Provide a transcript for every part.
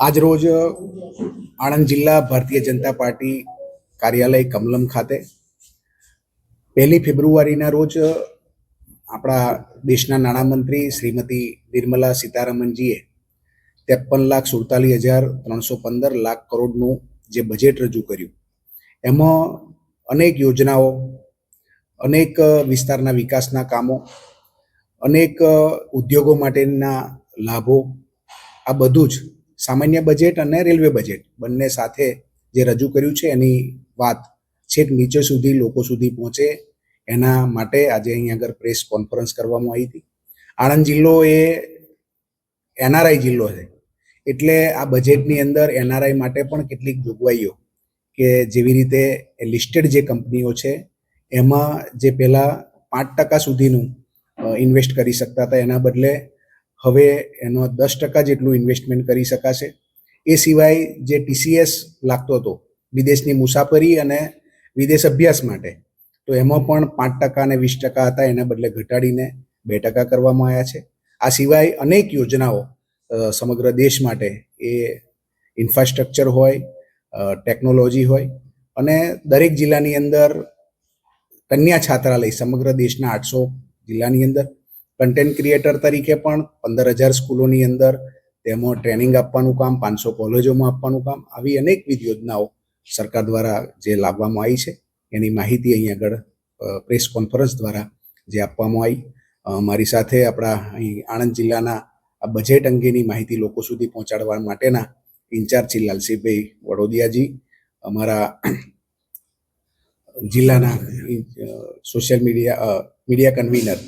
આજરોજ આણંદ જિલ્લા ભારતીય જનતા પાર્ટી કાર્યાલય કમલમ ખાતે પહેલી ફેબ્રુઆરીના રોજ આપણા દેશના નાણામંત્રી શ્રીમતી નિર્મલા સીતારામનજીએ ત્રેપન લાખ સુડતાલીસ હજાર ત્રણસો પંદર લાખ કરોડનું જે બજેટ રજૂ કર્યું. એમાં અનેક યોજનાઓ, અનેક વિસ્તારના વિકાસના કામો, અનેક ઉદ્યોગો માટેના લાભો, આ બધું જ સામાન્ય બજેટ અને રેલવે બજેટ બંને સાથે જે રજૂ કર્યું છે એની વાત છેક નીચે સુધી લોકો સુધી પહોંચે એના માટે આજે અહીંયા આગળ પ્રેસ કોન્ફરન્સ કરવામાં આવી હતી. આણંદ જિલ્લો એ એનઆરઆઈ જિલ્લો છે. એટલે આ બજેટની અંદર એનઆરઆઈ માટે પણ કેટલીક જોગવાઈઓ કે જેવી રીતે લિસ્ટેડ જે કંપનીઓ છે, એમાં જે પહેલાં પાંચ ટકા સુધીનું ઇન્વેસ્ટ કરી શકતા હતા એના બદલે હવે એનો દસ ટકા જેટલું ઇન્વેસ્ટમેન્ટ કરી શકાશે. એ સિવાય જે ટીસીએસ લાગતો હતો, વિદેશની મુસાફરી અને વિદેશ અભ્યાસ માટે, તો એમાં પણ પાંચ ટકા અને વીસ ટકા હતા, એના બદલે ઘટાડીને બે ટકા કરવામાં આવ્યા છે. આ સિવાય અનેક યોજનાઓ સમગ્ર દેશ માટે એ ઇન્ફ્રાસ્ટ્રક્ચર હોય ટેકનોલોજી હોય, અને દરેક જિલ્લાની અંદર કન્યા છાત્રાલય સમગ્ર દેશના આઠસો જિલ્લાની અંદર કન્ટેન્ટ ક્રિએટર તરીકે પણ પંદર હજાર સ્કૂલોની અંદર તેમાં ટ્રેનિંગ આપવાનું કામ, પાંચસો કોલેજોમાં આપવાનું કામ, આવી અનેકવિધ યોજનાઓ સરકાર દ્વારા જે લાવવામાં આવી છે. એની માહિતી અહીં આગળ પ્રેસ કોન્ફરન્સ દ્વારા જે આપવામાં આવી. મારી સાથે આપણા અહીં આણંદ જિલ્લાના આ બજેટ અંગેની માહિતી લોકો સુધી પહોંચાડવા માટેના ઇન્ચાર્જ શ્રી લાલસીભાઈ વડોદિયાજી, અમારા જિલ્લાના social media media convener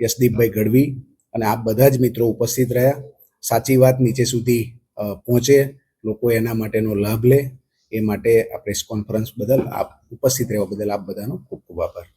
Yashdeepbhai Gadhvi અને આપ બધા જ મિત્રો ઉપસ્થિત રહ્યા. સાચી વાત નીચે સુધી પહોંચે. લોકો એના માટેનો લાભ લે. એ માટે આ પ્રેસ કોન્ફરન્સ બદલ આપ ઉપસ્થિત રહેવા બદલ આપ બધાનો ખૂબ ખૂબ આભાર.